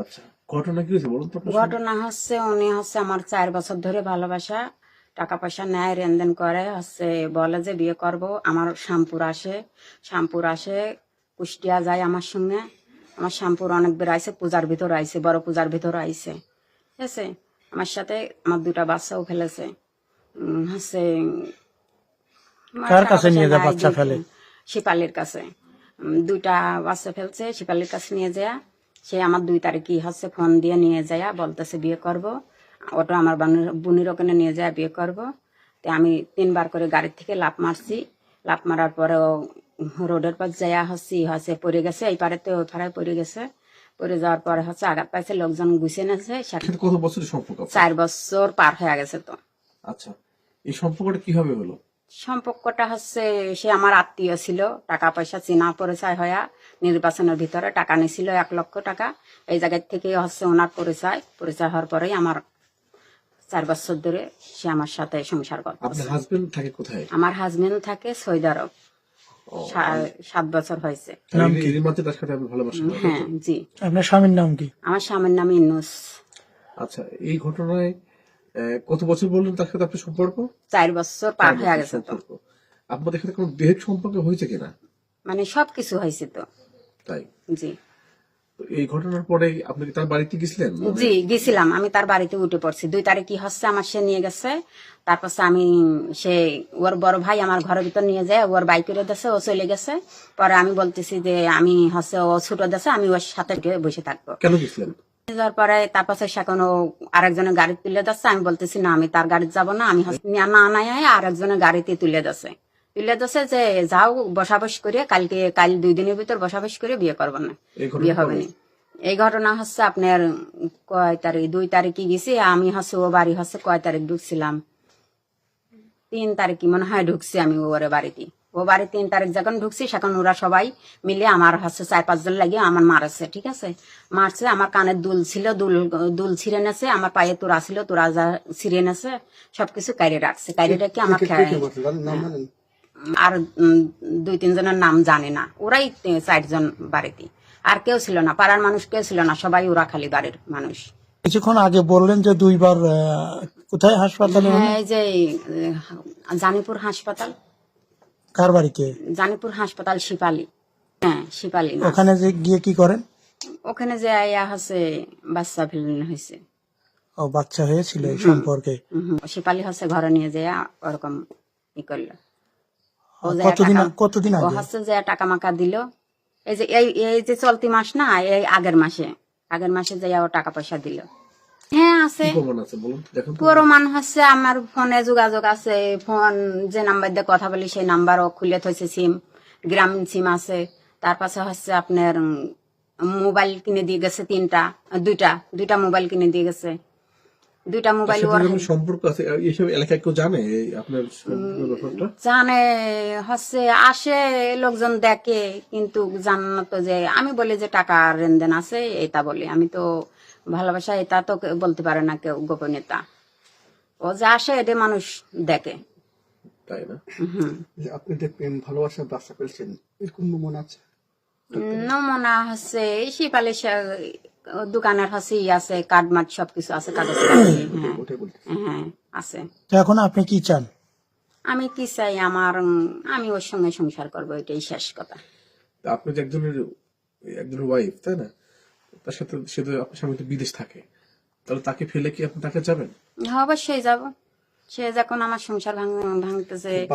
আচ্ছা ঘটনা কি হয়েছে বলুন তো ঘটনা হচ্ছে উনি হচ্ছে আমার চার বছর ধরে ভালোবাসা টাকা পয়সা নেয় লেনদেন করে হচ্ছে বলে যে বিয়ে করব আমার শ্যামপুর আসে। শ্যামপুর আসে কুষ্টিয়া যায় আমার সঙ্গে। আমার শ্যামপুর অনেক বের আইসে পূজার ভিতর আইসে বড় পূজার ভিতর আইসে ঠিক আছে? আমার সাথে আমার দুটা বাচ্চাও ফেলেছে। হচ্ছে কার কাছে নিয়ে যায় বাচ্চা ফেলে? শিপালির কাছে। দুইটা বাচ্চা ফেলছে শিপালির কাছে নিয়ে যায়। সে আমার দুই তারিখে হচ্ছে ফোন দিয়ে নিয়ে যায় বলতেছে বিয়ে করব। ওটা আমার বানুর- বোনের ওখানে নিয়ে যায় বিয়ে করব। তো আমি তিনবার করে গাড়ির থেকে লাফ মারছি। লাফ মারার পরে ও রোডের পর যাইয়া হচ্ছে হচ্ছে পড়ে গেছে এই পারে তো ওই পাড়ায় পড়ে গেছে। পড়ে যাওয়ার পরে হচ্ছে আঘাত পাইছে লোকজন গুছিয়ে নেছে কত সম্পর্ক চার বছর পার হয়ে গেছে তো। আচ্ছা এই সম্পর্কটা কীভাবে হলো? সম্পর্কটা হচ্ছে সে আমার আত্মীয় ছিল টাকা পয়সা চেনা পরিচয় হয়া নির্বাচনের ভিতরে টাকা নিছিল এক লক্ষ টাকা। এই জায়গার থেকে হচ্ছে ওনার পরিচয় পরিচয় হওয়ার পরেই আমার চার বছর ধরে সে আমার সাথে সংসার করত। থাকে কোথায়? আমার হাজবেন্ড থাকে সৌদি আরব সা- সাত বছর হয়েছে? হ্যাঁ জি। আপনার স্বামীর নাম কি? আমার স্বামীর নাম ইনুস আচ্ছা এই ঘটনায় কত বছর বললেন তার সাথে আপনার সম্পর্ক? চার বছর পার হয়ে গেছে তো। আপনাদের সাথে কোনো দেহের সম্পর্ক হয়েছে কিনা? মানে সবকিছু হয়েছে তো। তাই? জি। এই ঘটনার পরে আপনি কি তার বাড়িতে গেছিলেন? জি গেছিলাম। আমি তার বাড়িতে উঠে পড়ছি। দুই তারিখ কি হচ্ছে আমার সে নিয়ে গেছে। তারপর আমি সে ওর বড় ভাই আমার ঘরের ভিতর নিয়ে যায় ওর বাইক করে দিয়েছে ও চলে গেছে। পরে আমি বলতেছি যে আমি হচ্ছে ও ছোট দেশে আমি ওর সাথে গিয়ে বসে থাকব। কেন গেছিলেন? যাওয়ার পরে তারপর সে এখন আরেকজনের গাড়ি তুলে যাচ্ছে আমি বলতেছি না আমি তার গাড়িতে যাব না। আমি না না নাই আরেকজনের গাড়িতে তুলে যাচ্ছে তুলে যাচ্ছে যে যাও বসাবস করে কালকে কাল দুই দিনের ভিতর বসাবস করে বিয়ে করব না। বিয়ে হবে না। এই ঘটনা হচ্ছে আপনার কয় তারিখ? দুই তারিখে গেছি। আমি হচ্ছে ও বাড়ি হচ্ছে কয় তারিখ ঢুকছিলাম? তিন তারিখে মনে হয় ঢুকছি আমি ওরে বাড়িতে। ও বাড়ি তিন তারিখ যখন ঢুকছি সেখন ওরা সবাই মিলে আমার হচ্ছে চার পাঁচজন লাগিয়ে আমার মারছে ঠিক আছে? মারছে আমার কানের দুল ছিল দুল দুল ছিঁড়ে নেছে আমার পায়ে তোরা ছিল তোরা যা ছিঁড়ে নেছে সবকিছু কাইরে রাখছে কাইরে রেখে আমার খেয়ে আর দুই তিনজনের নাম জানে না। ওরাই চারজন বাড়িতে। আর কেউ ছিল না পাড়ার মানুষ কেউ ছিল না সবাই ওরা খালি বাড়ির মানুষ। কিছুক্ষণ আগে বললেন যে দুইবার কোথায় হাসপাতালে হ্যাঁ এই যে জানিপুর হাসপাতাল। কার বাড়িতে জানিপুর হাসপাতাল শিপালি। হ্যাঁ শিপালি না। ওখানে যে গিয়ে কি করেন? ওখানে যে আয়া হচ্ছে বাচ্চা ফেলেন হয়েছে। ও বাচ্চা হয়েছিল এই সম্পর্কে? শিপালি হচ্ছে ঘরে নিয়ে যায় ওরকম ই করল। ও যে কতদিন টাকা- কতদিন ও আগে? হচ্ছে যে টাকা মাকা দিল। এই যে এই এই যে চলতি মাস না এই আগের মাসে আগের মাসে যে ও টাকা পয়সা দিল। হ্যাঁ আছে। প্রমাণ হচ্ছে আমার ফোনে যোগাযোগ আছে ফোন যে নাম্বার দিয়ে কথা বলি সেই নাম্বারও খুলে থইছে সিম গ্রামীণ সিম আছে। তার পাশে হচ্ছে আপনার মোবাইল কিনে দিয়ে গেছে তিনটা দুইটা দুইটা মোবাইল কিনে দিয়ে গেছে। দুইটা মোবাইল যখন সম্পর্ক আছে এইসব এলাকায় কেউ জানে আপনার জানে হচ্ছে আসে লোকজন দেখে কিন্তু জান না তো যে আমি বলি যে টাকা লেনদেন আছে এটা বলি। আমি তো ভালোবাসা এটা তো কেউ বলতে পারে না কেউ গোপনীয়তা। ও যে আসে এটা মানুষ দেখে। তাই না? যে আপনি যে প্রেম ভালোবাসার বাচ্চা পেয়েছেন এরকম নমুনা আছে? নমুনা হচ্ছে দোকানের হচ্ছে ই আছে কার্ড মার্ড সবকিছু আছে কাগজ হ্যাঁ। হ্যাঁ আছে। তো এখন আপনি কি চান? আমি কি চাই? আমার আমি ওর সঙ্গে সংসার করব এটাই শেষ কথা। তা আপনি যে একজনের একজনের ওয়াইফ তাই না? তার সাথে সে তো আপনার স্বামী তো বিদেশ থাকে। তাহলে তাকে ফেলে কি আপনি তাকে যাবেন? অবশ্যই যাব। সে যখন আমার সংসার ভাঙ- ভাঙতেছে।